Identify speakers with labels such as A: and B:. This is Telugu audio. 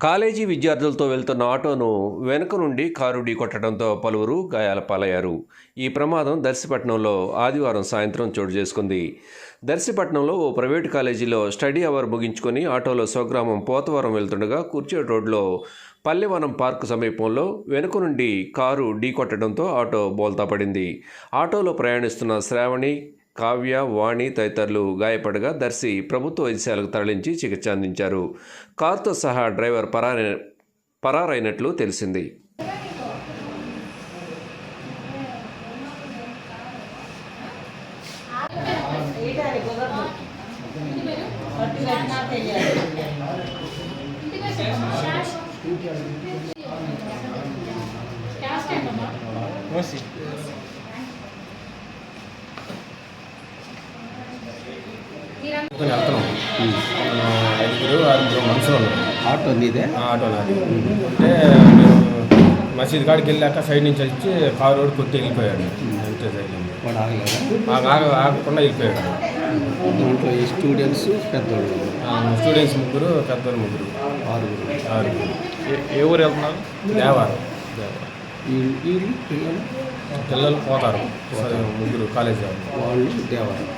A: కాలేజీ విద్యార్థులతో వెళ్తున్న ఆటోను వెనుక నుండి కారు ఢీకొట్టడంతో పలువురు గాయాల పాలయ్యారు. ఈ ప్రమాదం దర్శిపట్నంలో ఆదివారం సాయంత్రం చోటు చేసుకుంది. దర్శిపట్నంలో ఓ ప్రైవేటు కాలేజీలో స్టడీ అవర్ ముగించుకొని ఆటోలో స్వగ్రామం పోతవరం వెళ్తుండగా కూర్చేడు రోడ్లో పల్లెవనం పార్క్ సమీపంలో వెనుక నుండి కారు ఢీకొట్టడంతో ఆటో బోల్తా పడింది ఆటోలో ప్రయాణిస్తున్న శ్రావణి కావ్య వాణి తదితరులు గాయపడగా దర్శి ప్రభుత్వ వైద్యశాలకు తరలించి చికిత్స అందించారు. కారుతో సహా డ్రైవర్ పరారి పరారైనట్లు తెలిసింది.
B: వెళ్తున్నాం. ఆ, ఐదుగురు ఆరుగురు మనుషులు ఉన్నాం
C: ఆటో నీదే
B: ఆ ఆటో నాది అంటే మసీద్ కాడికి వెళ్ళాక సైడ్ నుంచి వచ్చి కారు రోడ్ కొట్టి వెళ్ళిపోయాడు. అంతే ఆగ ఆగకుండా వెళ్ళిపోయాడు.
C: దాంట్లో ఈ స్టూడెంట్స్ పెద్దోళ్ళు?
B: ఆ, స్టూడెంట్స్ ముగ్గురు పెద్దలు ముగ్గురు.
C: ఆరుగురు.
B: ఆరుగురు.
D: ఏ ఊరు వెళ్తున్నారు?
B: దేవారం. దేవారం.
C: వీళ్ళు పిల్లలు
B: పిల్లలు పోతారు. సరే, ముగ్గురు కాలేజీ వాళ్ళు
C: దేవాలయం.